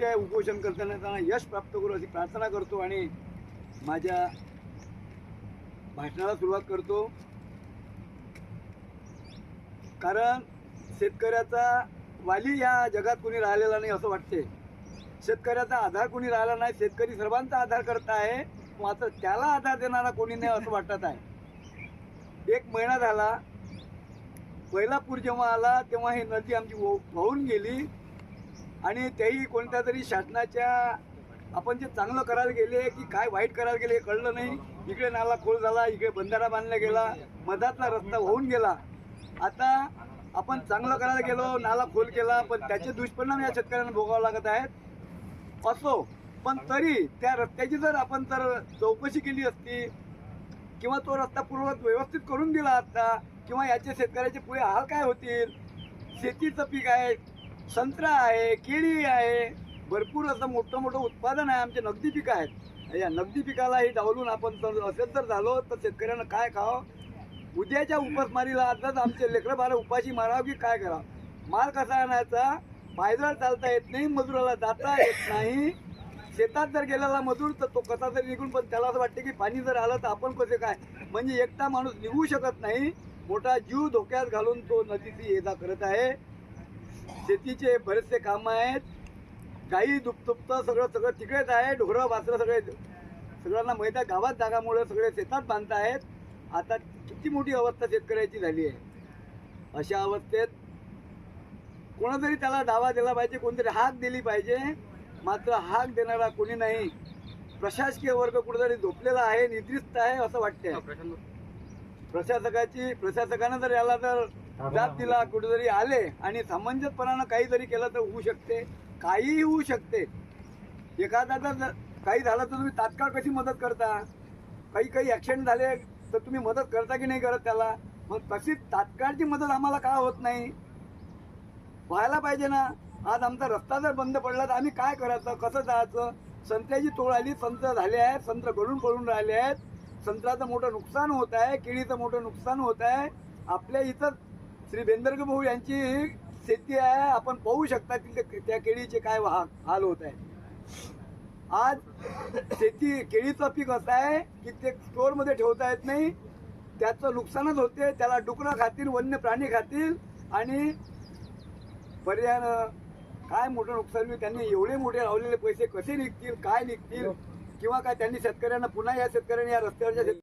नित्य उपोषण करताना त्यांना यश प्राप्त करू अशी प्रार्थना करतो आणि माझ्या भाषणाला सुरुवात करतो. कारण शेतकऱ्याचा वाली या जगात कोणी राहिलेला नाही असं वाटते शेतकऱ्याचा आधार कोणी राहिला नाही शेतकरी सर्वांचा आधार करत आहे. मात्र त्याला आधार देणारा कोणी नाही असं वाटत आहे. एक महिना झाला. पहिला पूर जेव्हा आला तेव्हा ही नदी आमची वाहून गेली. आणि तेही कोणत्या तरी शासनाच्या आपण जे चांगलं करायला गेले की काय वाईट करायला गेले हे कळलं नाही. इकडे नाला खोल झाला इकडे बंधारा बांधला गेला मधातला रस्ता होऊन गेला. आता आपण चांगलं करायला गेलो नाला खोल केला पण त्याचे दुष्परिणाम या शेतकऱ्यांना भोगावं लागत आहेत. असो पण तरी त्या रस्त्याची जर आपण तर चौकशी केली असती किंवा तो रस्ता पूर्ववत व्यवस्थित करून दिला असता किंवा याचे शेतकऱ्याचे पुढे हाल काय होतील? शेतीचं पीक आहे संत्रा आहे केळी आहे भरपूर असं मोठं मोठं उत्पादन आहे आमचे नगदी पिकं आहेत. या नगदी पिकालाही डावलून आपण जर असेल तर झालो तर शेतकऱ्यांना काय खावं? उद्याच्या उपासमारीला आताच आमचे लेकरं बारा उपाशी मारावं की काय करावं? माल कसा आणायचा? पायदळ चालता येत नाही मजुराला जाता येत नाही. शेतात जर गेलेला मजूर तर तो कसा तरी निघून पण त्याला असं वाटते की पाणी जर आलं तर आपण कसे काय? म्हणजे एकटा माणूस निघू शकत नाही. मोठा जीव धोक्यात घालून तो नदीची ये करत आहे. शेतीचे बरेचसे काम आहेत. गाई दुपतुपतं सगळं सगळं तिकडेच आहे. ढोरं वासरं सगळे सगळ्यांना माहीत आहे. गावात जागामुळे सगळे शेतात बांधतायत आता किती मोठी अवस्था शेतकऱ्याची झाली आहे. अशा अवस्थेत कोणातरी त्याला दावा दिला पाहिजे कोणतरी हाक दिली पाहिजे. मात्र हाक देणारा कोणी नाही. प्रशासकीय वर्ग कुठेतरी झोपलेला आहे निद्रिस्त आहे असं वाटतंय. प्रशासकाची प्रशासकानं जर याला जर जात दिला कुठेतरी आले आणि समंजसपणानं काही जरी केलं तर होऊ शकते काहीही होऊ शकते. एखादा जर काही झालं तर तुम्ही तात्काळ कशी मदत करता? काही काही ॲक्सिडेंट झाले तर तुम्ही मदत करता की नाही करत त्याला? मग तशी तात्काळची मदत आम्हाला का होत नाही? व्हायला पाहिजे ना. आज आमचा रस्ता जर बंद पडला तर आम्ही काय करायचं? कसं जायचं? संत्र्याची तोड आली संत्र झाले आहेत संत्र गळून पडून राहिले आहेत. संत्र्याचं मोठं नुकसान होत आहे केळीचं मोठं नुकसान होत आहे. आपल्या इथं श्री बेंदरग भाऊ यांची शेती आहे. आपण पाहू शकता तिथे त्या केळीचे काय हाल होत आहे. आज शेती केळीचं पीक असं आहे की ते स्टोअरमध्ये ठेवता येत नाही. त्याचं नुकसानच होते. त्याला डुकरं खातील वन्य प्राणी खातील आणि पर्यायानं काय मोठं नुकसान होईल? त्यांनी एवढे मोठे लावलेले पैसे कसे निघतील काय निघतील? किंवा काय त्यांनी शेतकऱ्यांना पुन्हा या शेतकऱ्यांनी या रस्त्यावरच्या